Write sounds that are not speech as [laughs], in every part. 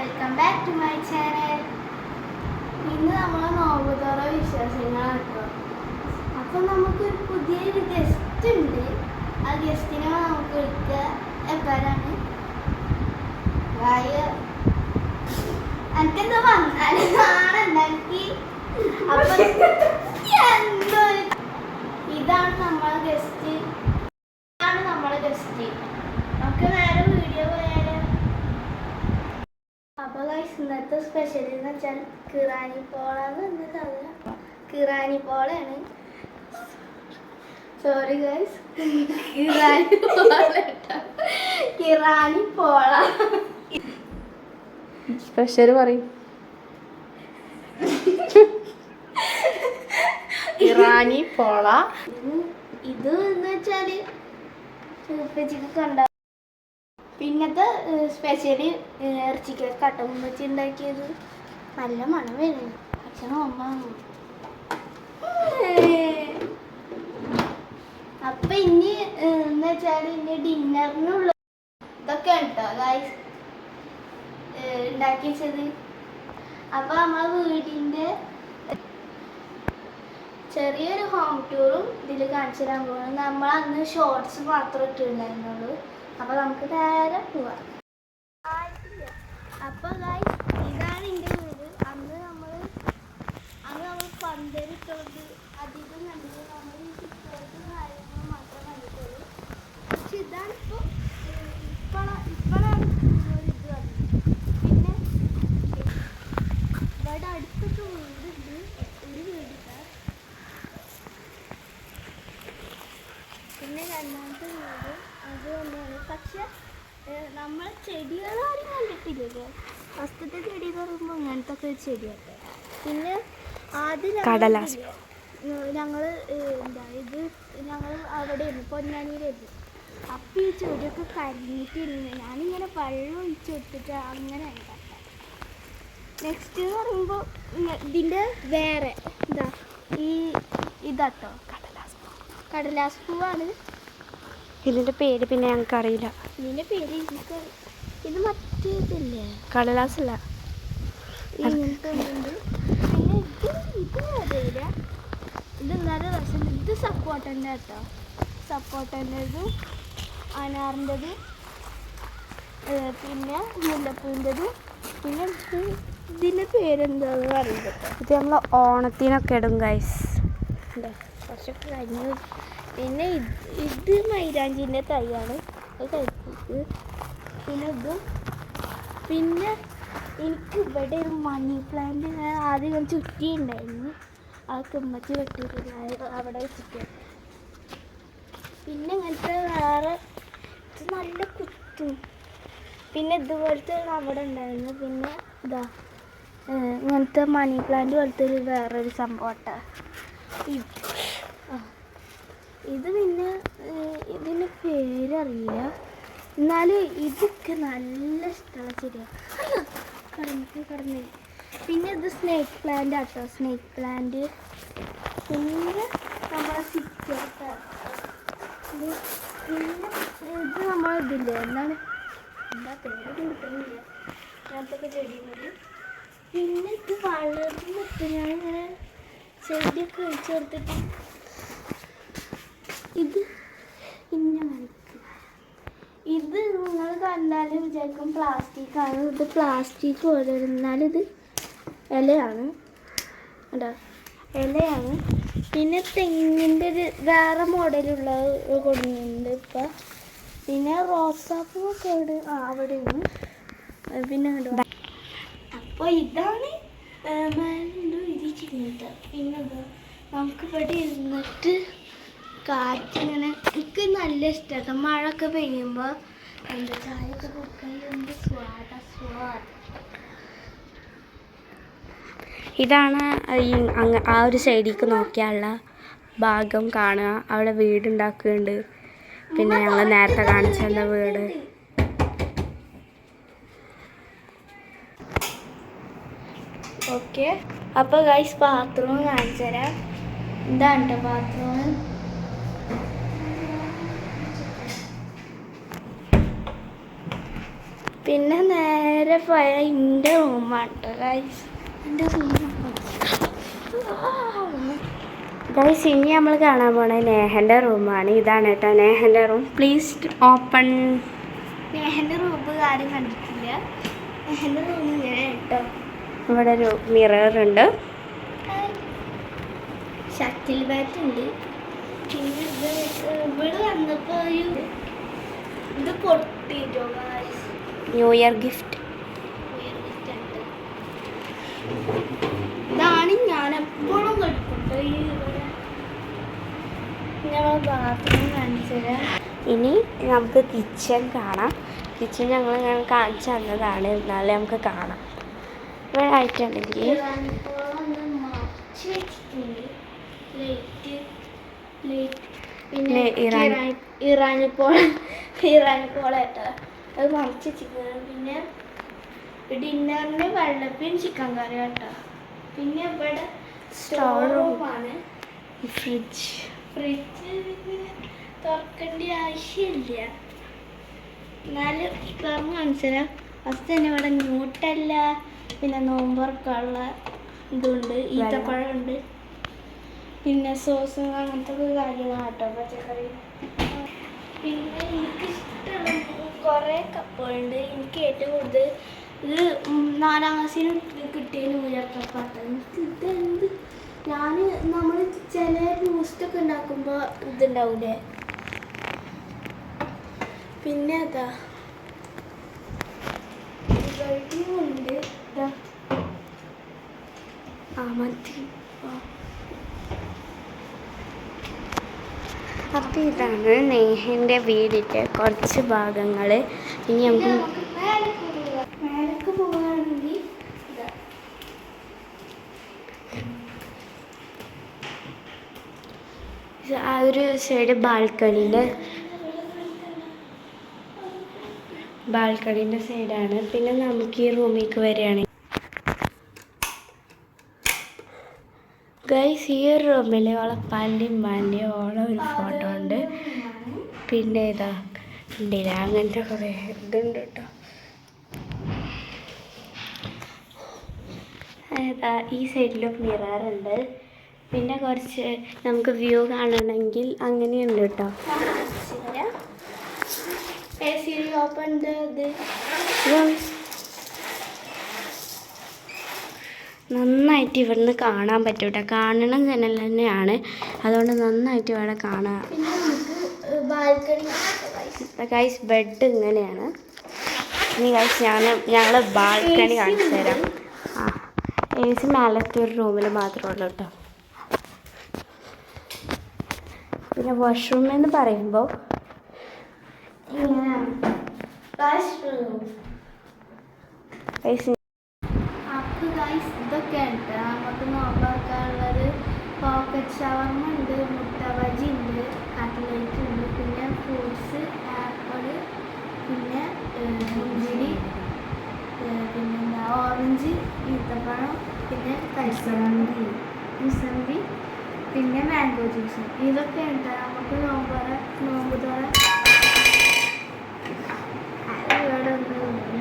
Welcome back to my channel ഇന്ന് നമ്മൾ നോമ്പുതോറ വിശ്വാസങ്ങളാണ് കേട്ടോ. അപ്പം നമുക്കൊരു പുതിയൊരു ഗസ്റ്റ് ഉണ്ട്. ആ ഗസ്റ്റിനെ നമുക്ക് വിളിക്കുക എപ്പോഴാണ്? എനിക്കെന്താ വന്നാൽ? നാണെണ്ടാക്കി അപ്പൊ [laughs] ഇതാണ് നമ്മളെ ഗസ്റ്റ് ഇതാണ് നമ്മളെ ഗസ്റ്റ് നമുക്ക് നേരെ വീഡിയോ പോയാലോ അപ്പൊ ഗൈസ് ഇന്നത്തെ സ്പെഷ്യൽ എന്ന് വെച്ചാൽ കിറാനി പോള എന്ന് പറഞ്ഞിട്ടല്ല കിറാനി പോളയാണ്. സോറി ഗൈസ് കിറാനി പോള കിറാനി പോള. സ്പെഷ്യൽ പറയും. ഇറാനി പോള. ഇത് എന്ന് വെച്ചാൽ കണ്ട പിന്നത്തെ സ്പെഷ്യലി ഇറച്ചിക്ക് കട്ടമ്പച്ചി ഉണ്ടാക്കിയത്. നല്ല മണം വരുന്നു അച്ഛനും അമ്മ അപ്പൊ ഇനി എന്ന് വെച്ചാൽ ഇനി ഡിന്നറിനുള്ള ഇതൊക്കെ ഉണ്ടോ ഗായ്സ് ഉണ്ടാക്കി വെച്ചത്. അപ്പൊ നമ്മളെ വീടിന്റെ ചെറിയൊരു ഹോം ടൂറും ഇതിൽ കാണിച്ചു തരാൻ പോകുന്നത് നമ്മൾ അന്ന് ഷോർട്സ് മാത്രം ഇട്ടിട്ടുണ്ടായിരുന്നുള്ളൂ. അപ്പൊ നമുക്ക് നേരെ പോവാം. അപ്പൊ guys, ഇതാണ് എന്റെ വീട്. അന്ന് നമ്മൾ അന്ന് നമ്മൾ പന്തലിട്ടുണ്ട് അധികം നമ്മൾ ഈ മാത്രം പിന്നെ ഒരു പിന്നെ രണ്ടാമത്തെ വീട് അത് തന്നെയാണ് പക്ഷെ നമ്മൾ ചെടികൾ ആരും കണ്ടിട്ടില്ലല്ലോ ഫസ്റ്റത്തെ ചെടി എന്ന് പറയുമ്പോൾ അങ്ങനത്തെ ഒക്കെ ചെടിയൊക്കെ. പിന്നെ ആദ്യം ഞങ്ങൾ കടലാസ്. ഞങ്ങൾ എന്താ ഇത്? ഞങ്ങൾ അവിടെയായിരുന്നു പൊന്നാനിയിലായിരുന്നു. അപ്പം ഈ ചെടിയൊക്കെ കരിഞ്ഞിട്ടിരുന്നു. ഞാനിങ്ങനെ വെള്ളം ഒഴിച്ച് കൊടുത്തിട്ട് അങ്ങനെ നെക്സ്റ്റ് എന്ന് പറയുമ്പോൾ ഇതിന്റെ വേറെ എന്താ ഈ ഇതാട്ടോ. കടലാസ് കടലാസ് പൂവാണ്. ഇതിന്റെ പേര് പിന്നെ ഞങ്ങൾക്ക് അറിയില്ല ഇതിന്റെ പേര് ഇത് മറ്റേതില്ലേ കടലാസ് അല്ല ഇങ്ങനത്തെ ഒന്നുണ്ട്. പിന്നെ ഇത് നല്ല രസം. ഇത് സപ്പോർട്ടന്റെ കേട്ടോ. സപ്പോർട്ടന്റെതും അനാറിന്റെതും പിന്നെ മുല്ലപ്പൂവിന്റെതും. പിന്നെ ഇത് ഇതിന്റെ പേരെന്താണെന്ന് അറിയില്ല ഇത് നമ്മൾ ഓണത്തിനൊക്കെ ഇടും ഗൈസ് കുറച്ചൊക്കെ കഴിഞ്ഞു പിന്നെ ഇത് മൈലാഞ്ചിന്റെ തൈയാണ്. പിന്നെ ഇതും. പിന്നെ എനിക്ക് ഇവിടെ ഒരു മണി പ്ലാന്റ് ഞാൻ ആദ്യം ചുറ്റിയുണ്ടായിരുന്നു ആ കുമ്മച്ചി വെട്ടിയിട്ടില്ല അത് അവിടെ വെച്ചിട്ട്. പിന്നെ ഇങ്ങനത്തെ വേറെ നല്ല കുത്തും. പിന്നെ ഇതുപോലത്തെ അവിടെ ഉണ്ടായിരുന്നു പിന്നെ ഇതാ ഇങ്ങനത്തെ മണി പ്ലാന്റ് പോലത്തെ ഒരു വേറൊരു സംഭവം ആ. ഇത് പിന്നെ ഇതിന്റെ പേരറിയില്ല. എന്നാലും ഇതൊക്കെ നല്ല ഇഷ്ടമുള്ള ചെടിയാണ് കടന്നു കടന്നു പിന്നെ ഇത് സ്നേക്ക് പ്ലാന്റ് ആട്ടോ. സ്നേക്ക് പ്ലാന്റ് പിന്നെ നമ്മളെ സിറ്റൗട്ട് പിന്നെ ഇത് നമ്മളിതില്ലേ എന്താണ്? എന്താ പേര് കിട്ടുന്നില്ല അങ്ങനത്തെ ചെടിയുണ്ട് പിന്നെ ഇത് വളർന്നിട്ട് ഞാനിങ്ങനെ ചെടിയൊക്കെ വെച്ച് കൊടുത്തിട്ട് ഇത് ഇങ്ങനെ ഇത് നിങ്ങൾ കണ്ടാലും വിചാരിക്കും പ്ലാസ്റ്റിക് ആണ്. ഇത് പ്ലാസ്റ്റിക് പോലെ ഇത് ഇലയാണ്. കേട്ടോ ഇലയാണ്. പിന്നെ തെങ്ങിന്റെ ഒരു വേറെ മോഡലുള്ള കൊടുക്കുന്നുണ്ട് ഇപ്പം. പിന്നെ റോസാപ്പൂവൊക്കെ അവിടെ ആ അവിടെയാണ്. പിന്നെ അപ്പോൾ ഇതാണ് ഇരിക്കുന്നത് പിന്നെ നമുക്കിവിടെ ഇരുന്നിട്ട് കാറ്റിങ്ങനെ എനിക്ക് നല്ല ഇഷ്ടമാണ് മഴയൊക്കെ പെയ്യുമ്പോൾ എന്താ ചായയൊക്കെ സ്വാദ സ്വാദ സ്വാദ്. ഇതാണ് ഈ അങ്ങ് ആ ഒരു സൈഡിലേക്ക് നോക്കിയാലുള്ള ഭാഗം കാണുക. അവിടെ വീടുണ്ടാക്കുന്നുണ്ട് പിന്നെ ഞങ്ങൾ നേരത്തെ കാണിച്ചു തന്ന വീട്. ഓക്കെ. അപ്പോൾ ഗൈസ് ബാത്റൂം കാണിച്ചു തരാം ഇതാണ് കേട്ടോ ബാത്റൂം പിന്നെ നേരെ പോയ എന്റെ റൂമാണ് ഗൈസ് എന്റെ റൂം ഗൈസ് ഇനി നമ്മൾ കാണാൻ പോണ നേഹന്റെ റൂമാണ് ഇതാണ് കേട്ടോ നേഹന്റെ റൂം പ്ലീസ് ഓപ്പൺ നേഹന്റെ റൂം ആരും കണ്ടിട്ടില്ല. നേഹന്റെ റൂം ഇങ്ങനെ കേട്ടോ. ഇവിടെ ഒരു മിറർ ഉണ്ട്. ഷട്ടിൽ ബാറ്റ് ഉണ്ട്. പിന്നെ ഇത് ഇവിടെ വന്നപ്പോൾ ഒരു ഇത് പൊട്ടിട്ടോ ഗൈസ് ന്യൂ ഇയർ ഗിഫ്റ്റ്. ഇതാണ് ഞാൻ എപ്പോഴും കളിക്കുന്നത് ഈ ഇവിടെ ഞങ്ങൾ ബാത്റൂം കാണിച്ചു തരാം ഇനി നമുക്ക് കിച്ചൺ കാണാം. കിച്ചൺ ഞങ്ങൾ ഞാൻ കാണിച്ചു തന്നതാണ്. എന്നാലേ നമുക്ക് കാണാം. ഇവിടെ ആയിട്ടുണ്ടെങ്കിൽ ഇറാനിപ്പോൾ ഇറാനിപ്പോൾ കേട്ടോ. അത് മറിച്ച് വെച്ചിരിക്കുന്നത്. പിന്നെ ഡിന്നറിന് വെള്ളപ്പിയും ചിക്കൻ കറി കേട്ടോ പിന്നെ ഇവിടെ സ്റ്റോർ റൂമാണ് ഫ്രിഡ്ജ് ഫ്രിഡ്ജ് തുറക്കേണ്ട ആവശ്യമില്ല. എന്നാലും തുറന്ന് കാണിച്ചുതരാം. ഫസ്റ്റ് തന്നെ ഇവിടെ ന്യൂട്ടല്ല പിന്നെ നോമ്പറക്കുള്ള ഇതുണ്ട് ഈത്തപ്പഴമുണ്ട്. പിന്നെ സോസ് അങ്ങനത്തെ കാര്യങ്ങളാട്ടോ കാര്യങ്ങളാണ് കേട്ടോ പച്ചക്കറി. പിന്നെ എനിക്ക് ഇഷ്ടമുള്ള കുറേ കപ്പുകളുണ്ട്. എനിക്ക് ഏറ്റവും കൂടുതൽ ഇത് നാലാം ക്ലാസ്സിന് കിട്ടിയ ഉയർത്തപ്പാട്ടാണ് കപ്പാട്ടോ എനിക്ക് ഇതെന്ത് ഞാൻ നമ്മൾ ചില ബൂസ്റ്റൊക്കെ ഉണ്ടാക്കുമ്പോൾ ഇതുണ്ടാവൂലേ? പിന്നെ അതാ. ഉണ്ട്. ആ മതി. അപ്പോൾ ഇതാണ് നേഹന്റെ വീടിന്റെ കുറച്ച് ഭാഗങ്ങൾ. ഇനി നമുക്ക് ആ ഒരു സൈഡ് ബാൽക്കണീന്റെ ബാൽക്കണിന്റെ സൈഡാണ് പിന്നെ നമുക്ക് ഈ റൂമിലേക്ക് വരികയാണെങ്കിൽ ഗൈസ് ഈ ഒരു റൂമിൽ ഓളെ പല്ലിയും പാന്റെയും ഓളെ ഒരു ഫോട്ടോ ഉണ്ട്. പിന്നെ ഇതാ ഉണ്ടില്ല അങ്ങനത്തെ കുറേ ഇതുണ്ട് കേട്ടോ. ഏതാ ഈ സൈഡിലും മിറാറുണ്ട് പിന്നെ കുറച്ച് നമുക്ക് വ്യൂ കാണണമെങ്കിൽ അങ്ങനെയുണ്ട് കേട്ടോ. ഓപ്പൺ ഇത് നന്നായിട്ട് ഇവിടുന്ന് കാണാൻ പറ്റും കേട്ടോ കാണണം ജനൽ തന്നെയാണ്. അതുകൊണ്ട് നന്നായിട്ട് ഇവിടെ കാണാം. ഗൈസ് ബെഡ് ഇങ്ങനെയാണ്. ഇനി ഗൈസ് ഞാൻ ഞങ്ങൾ ബാൽക്കണി കാണിച്ചു തരാം. ആ എ സി മേലത്തെ ഒരു റൂമിൽ മാത്രമേ ഉള്ളൂ കേട്ടോ പിന്നെ വാഷ്റൂം എന്ന് പറയുമ്പോൾ ഇങ്ങനെയാണ് ഗൈസ് അപ്പൊ ഗൈസ് ഇതൊക്കെ ഉണ്ട് നമുക്ക് നോക്കാനുള്ളത് പോക്കറ്റ് ഷവർമ ഉണ്ട് മുട്ട ബജി ഉണ്ട് കട്ട്ലേറ്റ് ഉണ്ട് പിന്നെ ഫ്രൂട്ട്സ് ആപ്പിൾ പിന്നെ മുന്തിരി പിന്നെന്താ ഓറഞ്ച് ഈത്തപ്പഴം പിന്നെ കൈസമ്പി മുസമ്പി പിന്നെ മാംഗോ ജ്യൂസ്. ഇതൊക്കെ ഉണ്ട് നമുക്ക് നോമ്പ് നോമ്പ് തുറ അത് ഇവിടെ ഒന്നും ഇല്ല.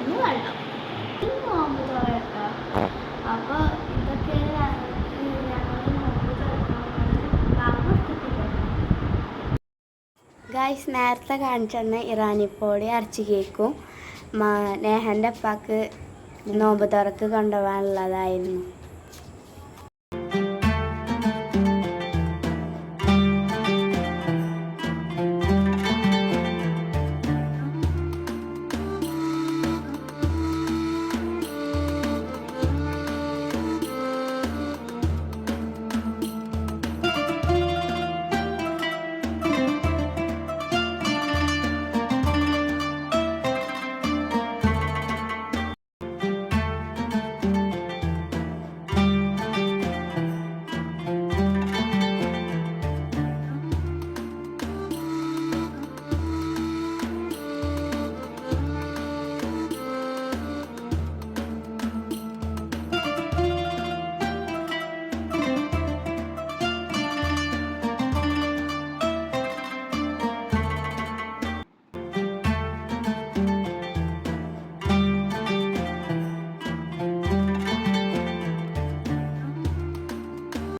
ഇനി വെള്ളം ഇനി നോമ്പ് തുറട്ടോ അപ്പോൾ ഇതൊക്കെയാണ് ഞങ്ങൾ നോമ്പ് തുറക്കാൻ ഗായ്സ് നേരത്തെ കാണിച്ചെന്ന ഇറാനിപ്പോടി അരച്ച് കേക്കും. നേഹന്റെ അപ്പാക്ക് നോമ്പ് തുറക്ക് കൊണ്ടുപോകാനുള്ളതായിരുന്നു.